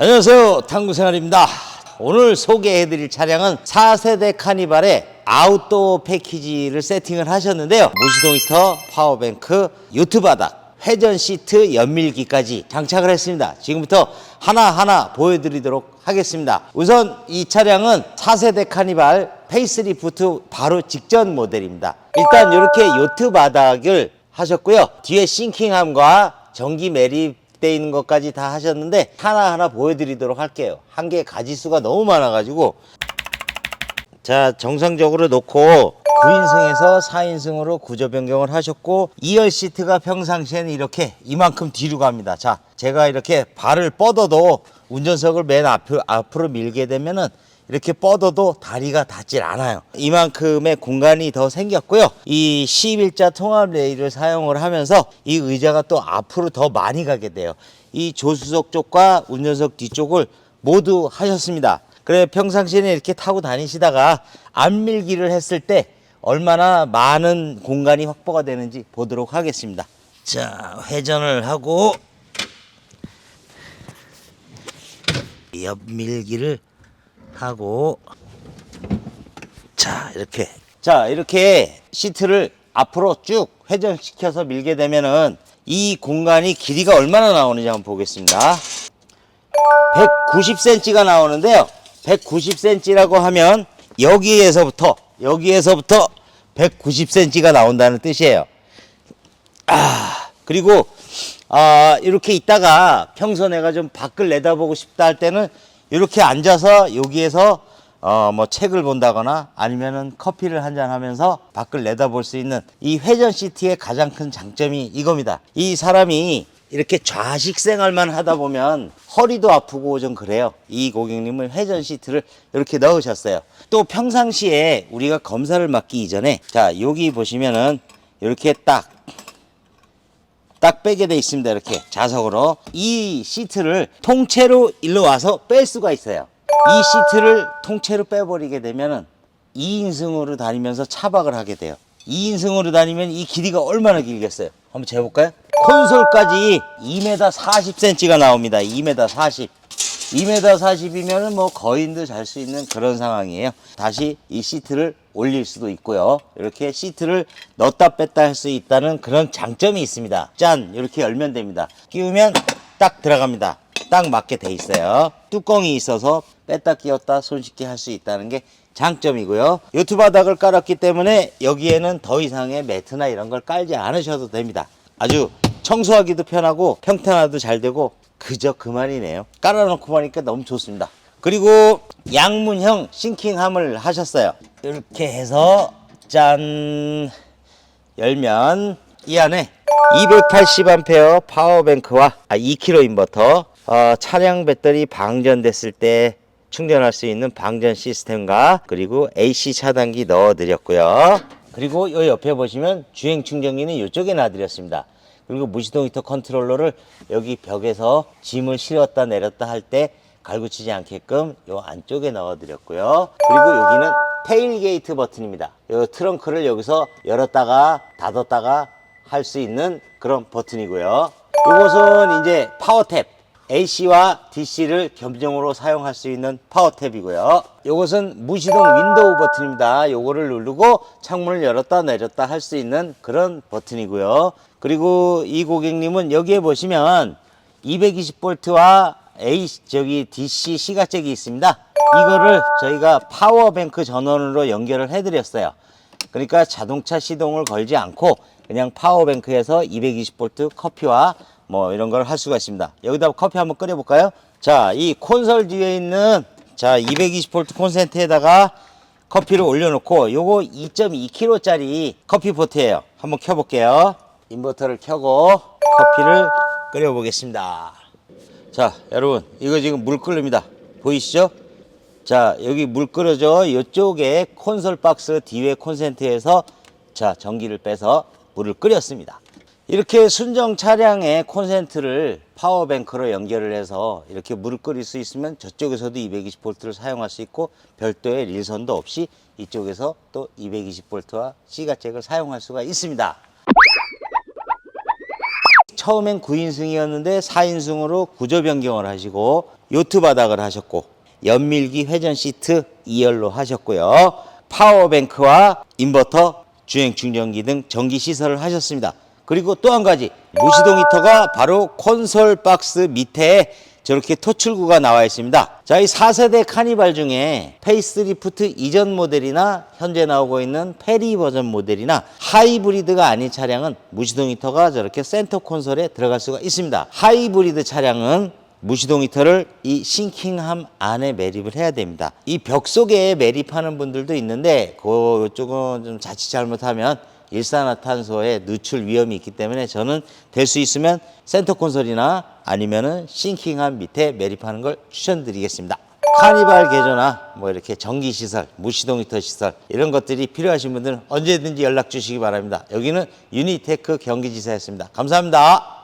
안녕하세요. 탐구생활입니다. 오늘 소개해드릴 차량은 4세대 카니발의 아웃도어 패키지를 세팅을 하셨는데요. 무시동 히터, 파워뱅크, 요트 바닥, 회전 시트, 연밀기까지 장착을 했습니다. 지금부터 하나하나 보여드리도록 하겠습니다. 우선 이 차량은 4세대 카니발 페이스리프트 바로 직전 모델입니다. 일단 이렇게 요트 바닥을 하셨고요. 뒤에 싱킹함과 전기 매립 돼 있는 것까지 다 하셨는데 하나하나 보여드리도록 할게요. 한 개 가지수가 너무 많아가지고 자 정상적으로 놓고 9인승에서 4인승으로 구조 변경을 하셨고 2열 시트가 평상시에는 이렇게 이만큼 뒤로 갑니다. 자 제가 이렇게 발을 뻗어도 운전석을 맨 앞, 앞으로 밀게 되면은 이렇게 뻗어도 다리가 닿질 않아요. 이만큼의 공간이 더 생겼고요. 이 11자 통합 레일을 사용을 하면서 이 의자가 또 앞으로 더 많이 가게 돼요. 이 조수석 쪽과 운전석 뒤쪽을 모두 하셨습니다. 그래 평상시에는 이렇게 타고 다니시다가 안밀기를 했을 때 얼마나 많은 공간이 확보가 되는지 보도록 하겠습니다. 자 회전을 하고 옆밀기를 하고. 자 이렇게. 자 이렇게 시트를 앞으로 쭉 회전시켜서 밀게 되면은 이 공간이 길이가 얼마나 나오는지 한번 보겠습니다. 190cm가 나오는데요. 190cm라고 하면 여기에서부터 여기에서부터 190cm가 나온다는 뜻이에요. 아 그리고 아 이렇게 있다가 평소 내가 좀 밖을 내다보고 싶다 할 때는 이렇게 앉아서 여기에서 어 뭐 책을 본다거나 아니면은 커피를 한잔 하면서 밖을 내다볼 수 있는 이 회전 시트의 가장 큰 장점이 이겁니다. 이 사람이 이렇게 좌식 생활만 하다 보면 허리도 아프고 좀 그래요. 이 고객님은 회전 시트를 이렇게 넣으셨어요. 또 평상시에 우리가 검사를 맡기 이전에 자 여기 보시면은 이렇게 딱 딱 빼게 돼 있습니다. 이렇게 자석으로 이 시트를 통째로 일로 와서 뺄 수가 있어요. 이 시트를 통째로 빼버리게 되면은 2인승으로 다니면서 차박을 하게 돼요. 2인승으로 다니면 이 길이가 얼마나 길겠어요? 한번 재볼까요? 콘솔까지 2m 40cm가 나옵니다. 2m 40. 2m 40이면 뭐 거인도 잘 수 있는 그런 상황이에요. 다시 이 시트를 올릴 수도 있고요. 이렇게 시트를 넣었다 뺐다 할 수 있다는 그런 장점이 있습니다. 짠! 이렇게 열면 됩니다. 끼우면 딱 들어갑니다. 딱 맞게 돼 있어요. 뚜껑이 있어서 뺐다 끼웠다 손쉽게 할 수 있다는 게 장점이고요. 요트 바닥을 깔았기 때문에 여기에는 더 이상의 매트나 이런 걸 깔지 않으셔도 됩니다. 아주 청소하기도 편하고 평탄화도 잘 되고 그저 그만이네요. 깔아놓고 보니까 너무 좋습니다. 그리고 양문형 싱킹함을 하셨어요. 이렇게 해서 짠 열면 이 안에 280A 파워뱅크와 2kg 인버터 어, 차량 배터리 방전됐을 때 충전할 수 있는 방전 시스템과 그리고 AC 차단기 넣어 드렸고요. 그리고 이 옆에 보시면 주행 충전기는 이쪽에 놔드렸습니다. 그리고 무시동 히터 컨트롤러를 여기 벽에서 짐을 실었다 내렸다 할 때 갈구치지 않게끔 요 안쪽에 넣어 드렸고요. 그리고 여기는 테일 게이트 버튼입니다. 요 트렁크를 여기서 열었다가 닫았다가 할 수 있는 그런 버튼이고요. 이것은 이제 파워 탭 AC와 DC를 겸용으로 사용할 수 있는 파워 탭이고요. 이것은 무시동 윈도우 버튼입니다. 요거를 누르고 창문을 열었다 내렸다 할 수 있는 그런 버튼이고요. 그리고 이 고객님은 여기에 보시면 220V와 A 저기 DC 시가잭이 있습니다. 이거를 저희가 파워뱅크 전원으로 연결을 해드렸어요. 그러니까 자동차 시동을 걸지 않고 그냥 파워뱅크에서 220V 커피와 뭐 이런 걸 할 수가 있습니다. 여기다 커피 한번 끓여 볼까요? 자, 이 콘솔 뒤에 있는 자, 220V 콘센트에다가 커피를 올려놓고 요거 2.2kg짜리 커피 포트예요. 한번 켜볼게요. 인버터를 켜고 커피를 끓여 보겠습니다. 자, 여러분, 이거 지금 물 끓습니다. 보이시죠? 자, 여기 물 끓여져. 이쪽에 콘솔 박스 뒤에 콘센트에서 자, 전기를 빼서 물을 끓였습니다. 이렇게 순정 차량의 콘센트를 파워뱅크로 연결을 해서 이렇게 물을 끓일 수 있으면 저쪽에서도 220V를 사용할 수 있고 별도의 릴선도 없이 이쪽에서 또 220V와 C가잭을 사용할 수가 있습니다. 처음엔 9인승이었는데 4인승으로 구조 변경을 하시고 요트 바닥을 하셨고 연밀기 회전 시트 2열로 하셨고요. 파워뱅크와 인버터, 주행 충전기 등 전기 시설을 하셨습니다. 그리고 또 한 가지 무시동 히터가 바로 콘솔 박스 밑에 저렇게 토출구가 나와 있습니다. 자, 이 4세대 카니발 중에 페이스리프트 이전 모델이나 현재 나오고 있는 페리 버전 모델이나 하이브리드가 아닌 차량은 무시동 히터가 저렇게 센터 콘솔에 들어갈 수가 있습니다. 하이브리드 차량은 무시동 히터를 이 싱킹함 안에 매립을 해야 됩니다. 이 벽 속에 매립하는 분들도 있는데 그쪽은 좀 자칫 잘못하면 일산화탄소의 누출 위험이 있기 때문에 저는 될 수 있으면 센터 콘솔이나 아니면은 싱킹함 밑에 매립하는 걸 추천드리겠습니다. 카니발 개조나 뭐 이렇게 전기 시설, 무시동 히터 시설 이런 것들이 필요하신 분들은 언제든지 연락 주시기 바랍니다. 여기는 유니테크 경기지사였습니다. 감사합니다.